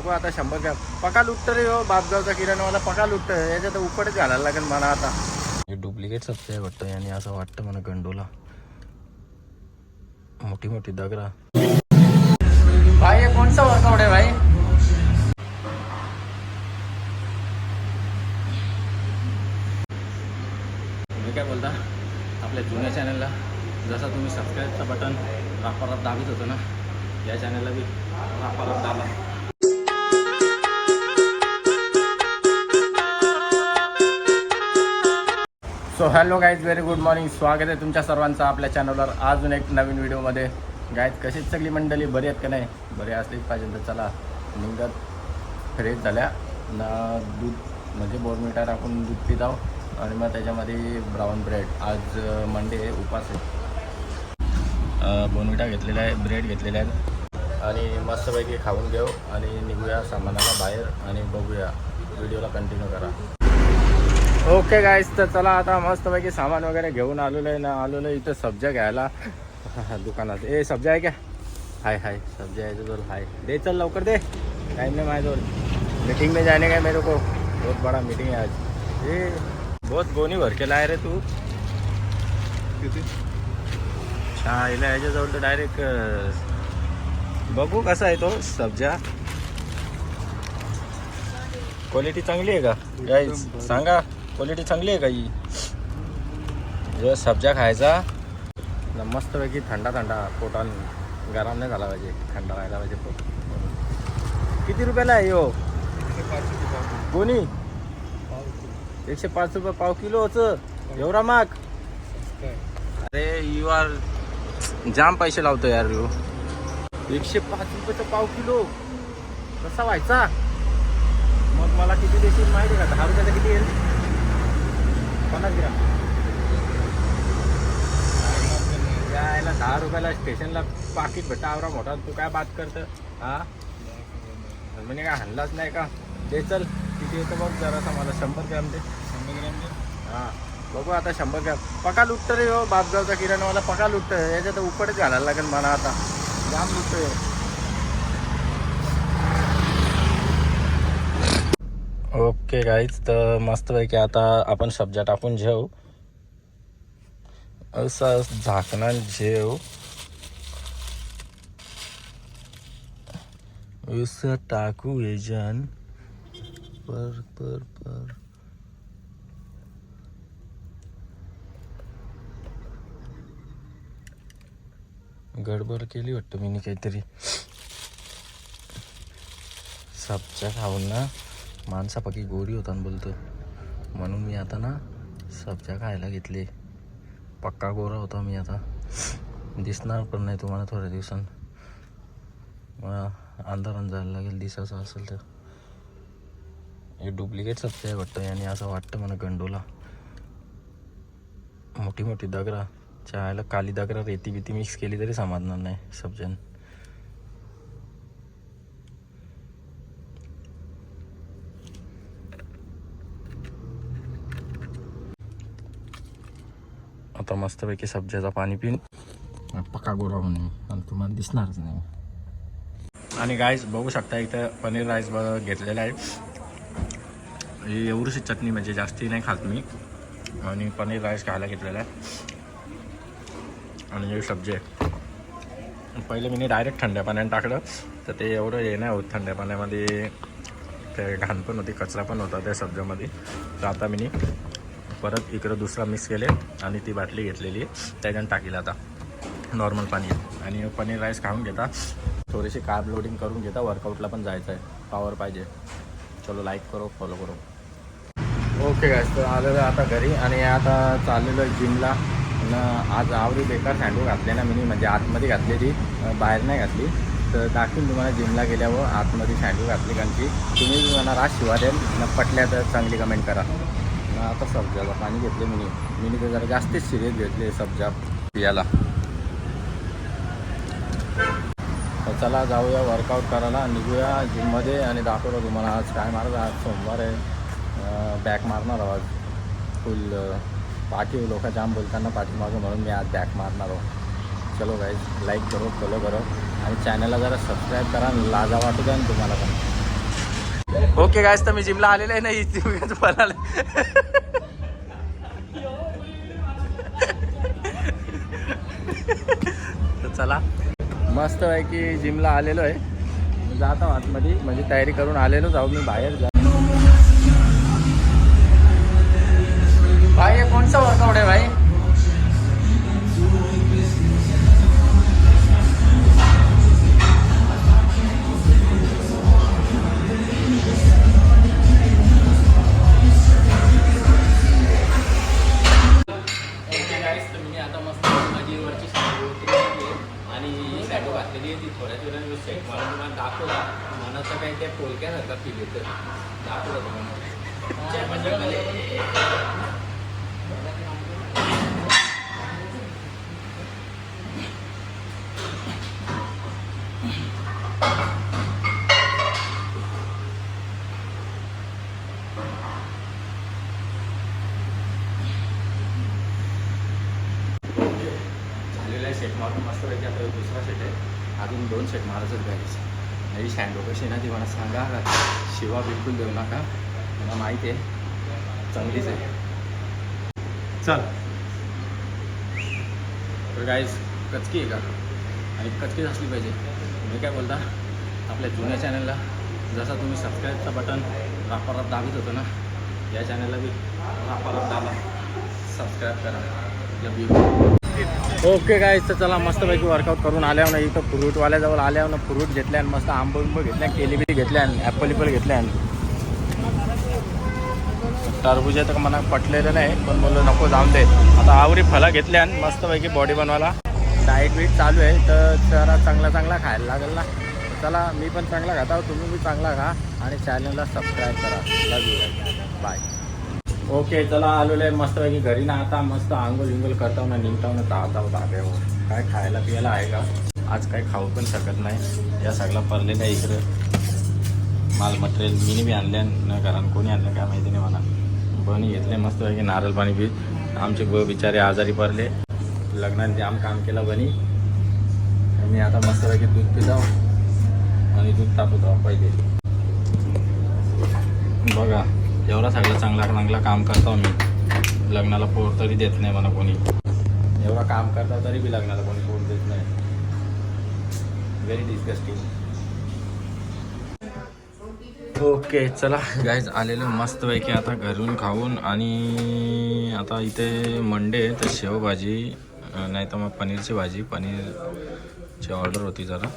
बघू आता शंभर ग्रॅम. पका लुटतं रे हो बापगावचा किराणावाला पका लुटतं. याच्यात उपटच घालायला लागेल मला आता. हे डुप्लिकेट आहे वाटतं आणि असं वाटतं मला गंडोला. मोठी मोठी दगरा भाई हे कोणचा वर्कआउट आहे भाई? तुम्ही काय बोलता? आपल्या जुन्या चॅनलला जसा तुम्ही सबस्क्राईबचं बटन रापारात दाबीत होतो ना या चॅनलला बी रापारात दाबा. So hello guys very good morning स्वागत आहे तुमच्या सर्वांचं आपल्या चॅनलवर अजून एक नवीन व्हिडिओमध्ये गाईज कशीच सगळी मंडळी? बरी आहेत का नाही? बरी असलीच पाहिजे तर चला. निघत. फ्रेश झाल्या. ना दूध म्हणजे बोर्नमिटा टाकून दूध पित आहो आणि मग त्याच्यामध्ये ब्राऊन ब्रेड आज मंडे आहे उपास आहे. बोनविटा घेतलेला आहे ब्रेड घेतलेला आहे. आणि मस्तपैकी खाऊन घेऊ. आणि निघूया सामानाला बाहेर. आणि बघूया. व्हिडिओला कंटिन्यू करा. ओके गाईस तर चला आता मस्तपैकी सामान वगैरे घेऊन आलेलो आहे ना आलेलो आहे इथं सब्जा घ्यायला. दुकानात. ए सब्जा आहे क्या हाय हाय सब्जा आहे तुझं हाय. दे चल लवकर दे. टाइम नहीं माझ्याजवळ. मीटिंग में जाने का है मेरे को? बहुत बड़ा मीटिंग है आज. ए बहुत गोनी भर के लाय रे तू. अच्छा हिला याच्याजवळ तर डायरेक्ट बघू कसा आहे तो सब्जा. क्वालिटी चांगली आहे का? गाईज सांगा. क्वालिटी चांगली आहे का ही? जो सब्जा खायचा. मस्तपैकी थंडा थंडा पोटान गरम नाही झाला पाहिजे. थंडा राहायला पाहिजे पोट. किती रुपयाला आहे हो कोणी? एकशे पाच रुपये पाव किलोचं एवढा माग अरे यू आर जाम पैसे लावतो यार यू. एकशे पाच रुपयाचं पाव किलो? कसा व्हायचा? मग मला किती देशील माहिती का? दहा रुपयाचा किती येईल? पन्नास ग्राम. यायला दहा रुपयाला स्टेशनला पाकिट भेटता. आवरा मोठा तू काय बात करतं? हा? म्हणजे काय हल्लाच नाही का? ते चल किती येतं बघ जरासा मला. शंभर ग्राम दे. शंभर ग्राम दे. हां. बघू आता शंभर ग्राम. पका लुटतं रे हो बापगावचा किराणावाला पका लुटतं याच्यात उपटच घालायला लागेल मला आता. जाम लुटतोय ओके गाईज तर मस्तपैकी आता आपण सब्जा टाकून जेव असं झाकणार जेव असं टाकू एजन पर पर पर. गडबड केली वाटतं मी काहीतरी. सब्जा खाऊन ना. माणसापाकी गोरी होता बोलतो. म्हणून मी आता ना सब्जा खायला घेतली. पक्का गोरा होता मी आता. दिसणार पण नाही तुम्हाला थोड्या दिवसांत मला अंधारान जायला लागेल दिसायचं असेल तर. हे डुप्लिकेट सब्जा आहे वाटतं आणि असं वाटतं मला गंडोला. मोठी मोठी दगरा चहायला काली दगरा रेती बिती मिक्स केली तरी समाजणार नाही सब्जन. आता मस्तपैकी सब्जाचा पाणी पिन पक्का गोरा म्हणून आणि तुम्हाला दिसणारच नाही. आणि गायस बघू शकता इथं पनीर राईस ब- घेतलेला आहे. एवढीशी चटणी म्हणजे जास्ती नाही खात मी. आणि पनीर राईस खायला घेतलेला आहे. आणि हे सब्जी आहे. पहिले मी डायरेक्ट थंड्या पाण्याने टाकलं. तर ते एवढं हे नाही होत थंड्या पाण्यामध्ये ते घाण पण होती कचरा पण होता त्या सब्ज्यामध्ये तर आता मी परत इकडं दुसरा मिक्स केले आणि ती बाटली घेतलेली आहे. त्याच्यानं टाकील आता. नॉर्मल पाणी आणि पनीर राईस खाऊन घेता. थोडीशी कार्ब लोडिंग करून घेता. वर्कआउटला पण जायचं आहे पॉवर पाहिजे. चलो लाईक करो फॉलो करो. ओके गायस तर आलेलो आता घरी आणि आता चाललेलो आहे जिमला आज आवरी बेकार सँडो घातले ना मी म्हणजे आतमध्ये घातलेली बाहेर नाही घातली. तर दाखवून तुम्हाला जिमला गेल्यावर आतमध्ये सँडो घातली कारण की तुम्ही मला राज शिवा द्याल पटल्या तर चांगली कमेंट करा. आता सब्जाला पाणी घेतले मी मी ते जरा जास्तीच सिरियस घेतले सब्जा पियाला. तर चला जाऊया वर्कआउट करायला निघूया जिममध्ये आणि दाखवतो तुम्हाला आज काय मारत आज सोमवार आहे. बॅक मारणार आहोत फुल पाठी लोक जाम बोलताना पाठीमागं म्हणून मी आज बॅक मारणार आहोत. चलो गाईज लाईक करो फॉलो करो. आणि चॅनलला जरा सबस्क्राईब करा लाजा वाटू द्या ना तुम्हाला पण. ओके गायस तर मी जिमला आलेलं आहे नाही तुम्ही पण तर चला. मस्त आहे की जिमला आलेलो आहे. जातो आतमध्ये म्हणजे तयारी करून आलेलो जाऊ मी बाहेर जा भाई कोणचा कौन सा वर्कआउट है भाई? ही शॅडो घातलेली आहे ती थोड्याच वेळाने सेट मला तुम्हाला दाखवला मनाचं काही त्या पोलक्यासारखा फील येतं दाखवलं तुम्हाला म्हणजे मला- झालेला आहे सेट मारून मस्त पैकी आता दुसरा सेट आहे महाराजच दोन नाही शँडो कशी ना ती मला सांगा का शिवा बिलकुल देऊ नका. मला माहिती आहे चांगलीच आहे. चल. तर गाईज कचकी आहे का? आणि कचकीच असली पाहिजे. मी काय बोलता? आपल्या जुन्या चॅनलला जसा तुम्ही सबस्क्राईबचं बटन रापाराप दाबत होतो ना या चॅनलला बी रापाराप दाबा. सबस्क्राईब करा. या ओके काय तर चला मस्तपैकी वर्कआउट करून आल्यावर ना इथं फ्रूटवाल्याजवळ आल्यावर ना फ्रूट घेतल्या मस्त आंब बिंब घेतल्या केलीबिली घेतल्या ॲपल इपल घेतल्या आणि. टरबूज तर मला पटलेलं नाही पण बोललो नको जाऊन दे. आता आवरी फळं घेतल्या आणि मस्तपैकी बॉडी बनवायला. डाएट बीट चालू आहे तर जरा चांगला चांगला खायला लागेल ना. चला मी पण चांगला खाता तुम्ही बी चांगला खा आणि चॅनलला सबस्क्राईब करा. लव यू बाय ओके चला आलेलो आहे मस्तपैकी घरी ना आता मस्त आंघोळ विंगोल करताव ना निघताव ना धावताव धाब्यावर काय खायला पियाला आहे का? आज काय खाऊ पण शकत नाही. या सगळा पडलेला आहे इकडं. माल मटेरियल मीनी बी आणले न कारण कोणी आणलं काय माहिती नाही मला. बनी घेतले मस्तपैकी नारळ पाणी बी. आमचे ब बिचारे आजारी पडले. लग्नात जाम काम केलं बनी. मी आता मस्तपैकी दूध पिताव. आणि दूध तापत पहिले. बघा. एवढा सगळं चांगला चांगला काम करतो मी लग्नाला पोर तरी देत नाही मला कोणी. एवढा काम करता तरी बी लग्नाला कोणी पोर देत नाही. व्हेरी डिस्गस्टिंग ओके चला. गायज आलेलो मस्तपैकी आता घरून खाऊन आणि आता इथे मंडे आहे तर शेवभाजी नाही तर मग पनीरची भाजी. पनीरची ऑर्डर होती जरा.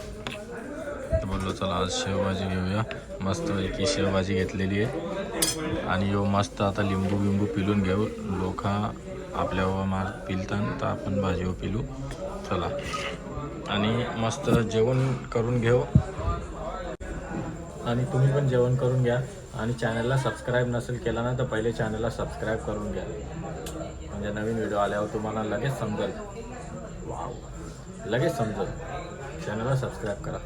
तर बोललो चला आज शेवभाजी घेऊया. मस्तपैकी शेवभाजी घेतलेली आहे. आणि यो मस्त आता लिंबू बिंबू पिलून घेऊ. लोका आपल्या मार पिलतान तर आपण भाजी पिलू. चला. आणि मस्त जेवण करून घेऊ. आणि तुम्ही पण जेवण करून घ्या. आणि चॅनलला सबस्क्राईब नसेल केला ना तर पहिले चॅनलला सबस्क्राईब करून घ्या. म्हणजे नवीन व्हिडिओ आल्यावर तुम्हाला लगेच समजेल. वाव लगेच समजेल. चॅनलला सबस्क्राईब करा.